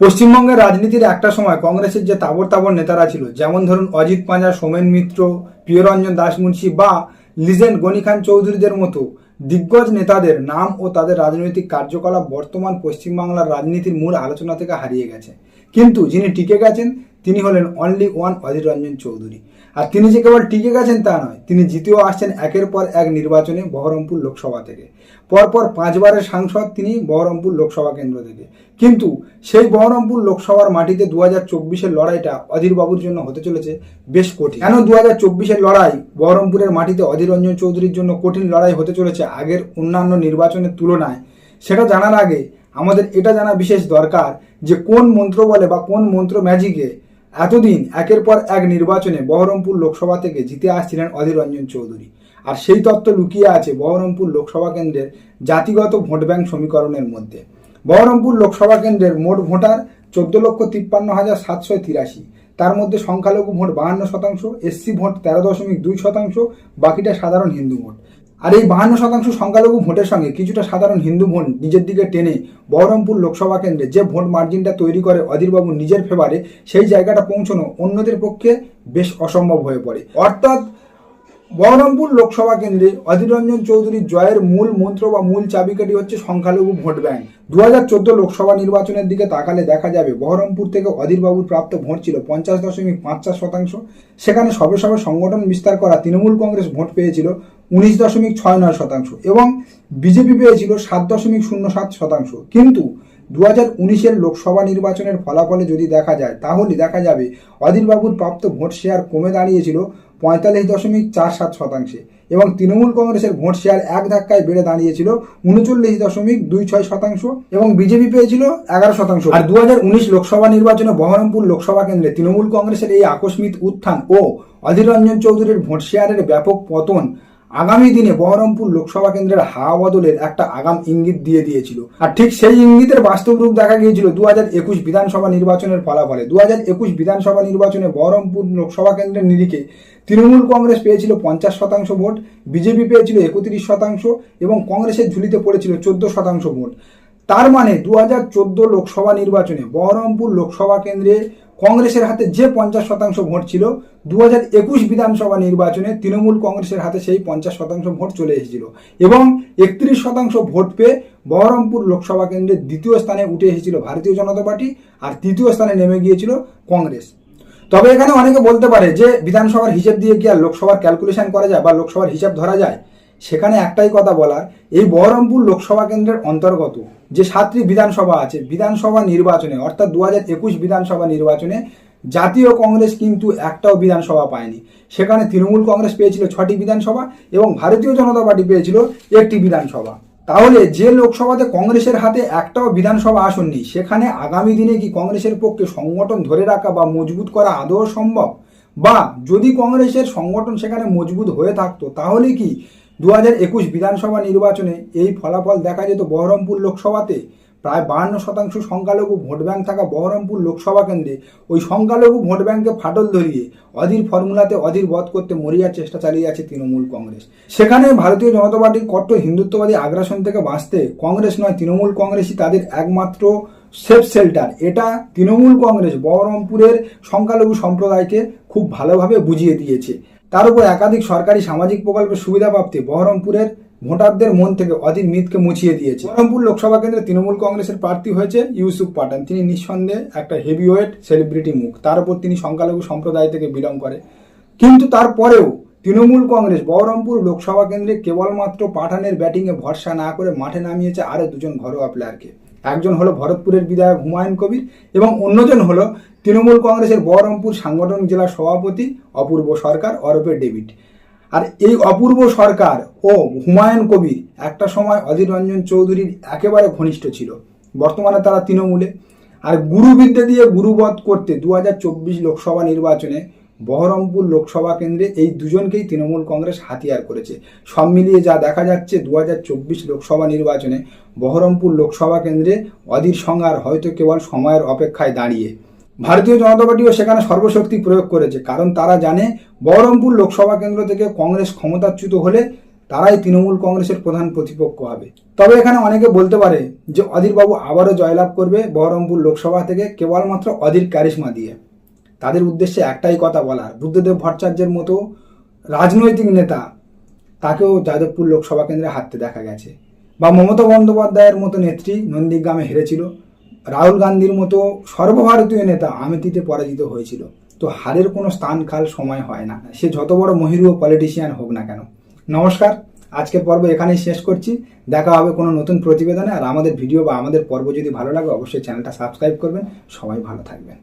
পশ্চিমবঙ্গের রাজনীতির একটা সময় কংগ্রেসের যে তাবর তাবর নেতারা ছিল, যেমন ধরুন অজিত পাঁজা, সোমেন মিত্র, প্রিয়রঞ্জন দাসমুন্সি বা লিজেন গনি খান চৌধুরীদের মতো দিগ্গজ নেতাদের নাম ও তাদের রাজনৈতিক কার্যকলাপ বর্তমান পশ্চিমবাংলার রাজনীতির মূল আলোচনা থেকে হারিয়ে গেছে। কিন্তু যিনি টিকে গেছেন, তিনি হলেন অনলি ওয়ান অধীর রঞ্জন চৌধুরী। আর তিনি যে কেবল টিকে গেছেন তা নয়, তিনি জিতেও আসছেন একের পর এক নির্বাচনে বহরমপুর লোকসভা থেকে। পরপর পাঁচবারের সাংসদ তিনি বহরমপুর লোকসভা কেন্দ্র থেকে। কিন্তু সেই বহরমপুর লোকসভার মাটিতে দু হাজার চব্বিশের লড়াইটা অধীরবাবুর জন্য হতে চলেছে বেশ কঠিন। কেন দু হাজার চব্বিশের লড়াই বহরমপুরের মাটিতে অধীর রঞ্জন চৌধুরীর জন্য কঠিন লড়াই হতে চলেছে আগের অন্যান্য নির্বাচনের তুলনায়? সেটা জানার আগে আমাদের এটা জানা বিশেষ দরকার যে কোন মন্ত্র বলে বা কোন মন্ত্র ম্যাজিকে এতদিন একের পর এক নির্বাচনে বহরমপুর লোকসভা থেকে জিতে আসছিলেন অধীর রঞ্জন চৌধুরী। আর সেই তত্ত্ব লুকিয়ে আছে বহরমপুর লোকসভা কেন্দ্রের জাতিগত ভোট ব্যাংক সমীকরণের মধ্যে। বহরমপুর লোকসভা কেন্দ্রের মোট ভোটার চোদ্দ লক্ষ তিপ্পান্ন হাজার সাতশো তিরাশি। তার মধ্যে সংখ্যালঘু ভোট বাহান্ন শতাংশ, এসসি ভোট তেরো দশমিক দুই শতাংশ, বাকিটা সাধারণ হিন্দু ভোট। আর এই বাহান্ন শতাংশ সংখ্যালঘু ভোটের সঙ্গে কিছুটা সাধারণ হিন্দু ভোট নিজের দিকে টেনে বহরমপুর লোকসভা কেন্দ্রে যে ভোট মার্জিনটা তৈরি করে অধীরবাবু নিজের ফেভারে, সেই জায়গাটা পৌঁছানো অন্যদের পক্ষে বেশ অসম্ভব হয়ে পড়ে। অর্থাৎ বহরমপুর লোকসভা কেন্দ্রে অধীর রঞ্জন চৌধুরীর জয়ের মূল মন্ত্র বা মূল চাবিকাঠি হচ্ছে সংখ্যালঘু ভোট ব্যাংক। দু হাজার চোদ্দ লোকসভা নির্বাচনের দিকে তাকালে দেখা যাবে বহরমপুর থেকে অধীরবাবুর প্রাপ্ত ভোট ছিল পঞ্চাশ দশমিক পাঁচ চার শতাংশ। সেখানে সবে সবে সংগঠন বিস্তার করা তৃণমূল কংগ্রেস ভোট পেয়েছিল উনিশ দশমিক ছয় নয় শতাংশ এবং বিজেপি পেয়েছিল সাত দশমিক শূন্য সাত শতাংশ। কিন্তু দু হাজার উনিশের লোকসভা নির্বাচনের ফলাফলে যদি দেখা যায়, তাহলে দেখা যাবে অধীরবাবুর প্রাপ্ত ভোট শেয়ার কমে দাঁড়িয়েছিল পঁয়তাল্লিশ দশমিক চার সাত শতাংশে এবং তৃণমূল কংগ্রেসের ভোট শেয়ার এক ধাক্কায় বেড়ে দাঁড়িয়েছিল উনচল্লিশ দশমিক দুই ছয় শতাংশ এবং বিজেপি পেয়েছিল এগারো শতাংশ। আর দু হাজার উনিশ লোকসভা নির্বাচনে বহরমপুর লোকসভা কেন্দ্রে তৃণমূল কংগ্রেসের এই আকস্মিক উত্থান ও অধীর রঞ্জন চৌধুরীর ভোট শেয়ারের ব্যাপক পতন আগামী দিনে বহরমপুর লোকসভা কেন্দ্রের হাওয়া বদলের একটা আগাম ইঙ্গিত দিয়ে দিয়েছিল। আর ঠিক সেই ইঙ্গিতের বাস্তব রূপ দেখা গিয়েছিল দু হাজার একুশ বিধানসভা নির্বাচনের ফলাফলে। দু হাজার একুশ বিধানসভা নির্বাচনে বহরমপুর লোকসভা কেন্দ্রের নিরিখে তৃণমূল কংগ্রেস পেয়েছিল পঞ্চাশ শতাংশ ভোট, বিজেপি পেয়েছিল একত্রিশ শতাংশ এবং কংগ্রেসের ঝুলিতে পড়েছিল চোদ্দ শতাংশ ভোট। তার মানে দু হাজার চোদ্দ লোকসভা নির্বাচনে বহরমপুর লোকসভা কেন্দ্রে কংগ্রেসের হাতে যে পঞ্চাশ শতাংশ ভোট ছিল দু হাজার একুশ বিধানসভা নির্বাচনে তৃণমূল কংগ্রেসের হাতে সেই পঞ্চাশ শতাংশ ভোট চলে এসেছিল এবং একত্রিশ শতাংশ ভোট পেয়ে বহরমপুর লোকসভা কেন্দ্রে দ্বিতীয় স্থানে উঠে এসেছিল ভারতীয় জনতা পার্টি আর তৃতীয় স্থানে নেমে গিয়েছিল কংগ্রেস। তবে এখানে অনেকে বলতে পারে যে বিধানসভার হিসেব দিয়ে কি আর লোকসভার ক্যালকুলেশন করা যায় বা লোকসভার হিসাব ধরা যায়? সেখানে একটাই কথা বলার এই বহরমপুর লোকসভা কেন্দ্রের অন্তর্গত যে সাতটি বিধানসভা আছে, বিধানসভা নির্বাচনে, অর্থাৎ দু একুশ বিধানসভা নির্বাচনে জাতীয় কংগ্রেস কিন্তু একটাও বিধানসভা পায়নি। সেখানে তৃণমূল কংগ্রেস পেয়েছিল ছটি বিধানসভা এবং ভারতীয় জনতা পার্টি পেয়েছিল একটি বিধানসভা। তাহলে যে লোকসভাতে কংগ্রেসের হাতে একটাও বিধানসভা আসন নেই সেখানে আগামী দিনে কি কংগ্রেসের পক্ষে সংগঠন ধরে রাখা বা মজবুত করা আদৌ সম্ভব? বা যদি কংগ্রেসের সংগঠন সেখানে মজবুত হয়ে থাকতো, তাহলে কি দু একুশ বিধানসভা নির্বাচনে এই ফলাফল দেখা যেত বহরমপুর লোকসভাতে। প্রায় বাহান্ন শতাংশ সংখ্যালঘু ভোট ব্যাংক থাকা বহরমপুর লোকসভা কেন্দ্রে ওই সংখ্যালঘু ভোট ব্যাংকে ফাটল ধরিয়ে অধীর ফর্মুলাতে অধীর বধ করতে মরিয়ার চেষ্টা চালিয়ে যাচ্ছে তৃণমূল কংগ্রেস। সেখানে ভারতীয় জনতা পার্টির কট্ট হিন্দুত্ববাদী আগ্রাসন থেকে বাঁচতে কংগ্রেস নয়, তৃণমূল কংগ্রেসই তাদের একমাত্র সেফ শেল্টার। এটা তৃণমূল কংগ্রেস বহরমপুরের সংখ্যালঘু সম্প্রদায়কে খুব ভালোভাবে বুঝিয়ে দিয়েছে। তার উপর একাধিক সরকারি সামাজিক প্রকল্পের সুবিধা প্রাপ্তি বহরমপুরের ভোটারদের মন থেকে অধীর মিথকে মুছিয়ে দিয়েছে। বহরমপুর লোকসভা কেন্দ্রে তৃণমূল কংগ্রেসের প্রার্থী হয়েছে ইউসুফ পাঠান। তিনি নিঃসন্দেহে একটা হেভিওয়েট সেলিব্রিটি মুখ। তার উপর তিনি সংখ্যালঘু সম্প্রদায় থেকে বিলং করে। কিন্তু তারপরেও তৃণমূল কংগ্রেস বহরমপুর লোকসভা কেন্দ্রে কেবলমাত্র পাঠানের ব্যাটিংয়ে ভরসা না করে মাঠে নামিয়েছে আরও দুজন ঘরোয়া প্লেয়ারকে। একজন হলো ভরতপুরের বিধায়ক হুমায়ুন কবির এবং অন্যজন হলো তৃণমূল কংগ্রেসের বহরমপুর সাংগঠনিক জেলার সভাপতি অপূর্ব সরকার অরপে ডেভিড। আর এই অপূর্ব সরকার ও হুমায়ুন কবির একটা সময় অধীর রঞ্জন চৌধুরীর একেবারে ঘনিষ্ঠ ছিল। বর্তমানে তারা তৃণমূলে। আর গুরুবিদ্যা দিয়ে গুরুবধ করতে দু হাজার চব্বিশ লোকসভা নির্বাচনে বহরমপুর লোকসভা কেন্দ্রে এই দুজনকেই তৃণমূল কংগ্রেস হাতিয়ার করেছে। সব মিলিয়ে যা দেখা যাচ্ছে দু হাজার চব্বিশ লোকসভা নির্বাচনে বহরমপুর লোকসভা কেন্দ্রে অধীর সংহার হয়তো কেবল সময়ের অপেক্ষায় দাঁড়িয়ে। ভারতীয় জনতা পার্টিও সেখানে সর্বশক্তি প্রয়োগ করেছে, কারণ তারা জানে বহরমপুর লোকসভা কেন্দ্র থেকে কংগ্রেস ক্ষমতাচ্যুত হলে তারাই তৃণমূল কংগ্রেসের প্রধান প্রতিপক্ষ হবে। তবে এখানে অনেকে বলতে পারে যে অধীরবাবু আবারও জয়লাভ করবে বহরমপুর লোকসভা থেকে কেবলমাত্র অধীর ক্যারিশমা দিয়ে। তাদের উদ্দেশ্যে একটাই কথা বলার। বুদ্ধদেব ভট্টাচার্যের মতো রাজনৈতিক নেতা তাকেও যাদবপুর লোকসভা কেন্দ্রে হারতে দেখা গেছে। বা মমতা বন্দ্যোপাধ্যায়ের মতো নেত্রী নন্দীগ্রামে হেরেছিল। রাহুল গান্ধীর মতো সর্বভারতীয় নেতা আমেথিতে পরাজিত হয়েছিল। তো হারের কোনো স্থান কাল সময় হয় না। সে যত বড় মহিরু ও পলিটিশিয়ান হোক না কেন। নমস্কার, আজকের পর্ব এখানেই শেষ করছি। দেখা হবে কোনো নতুন প্রতিবেদনে। আর আমাদের ভিডিও বা আমাদের পর্ব যদি ভালো লাগে, অবশ্যই চ্যানেলটা সাবস্ক্রাইব করবেন। সবাই ভালো থাকবেন।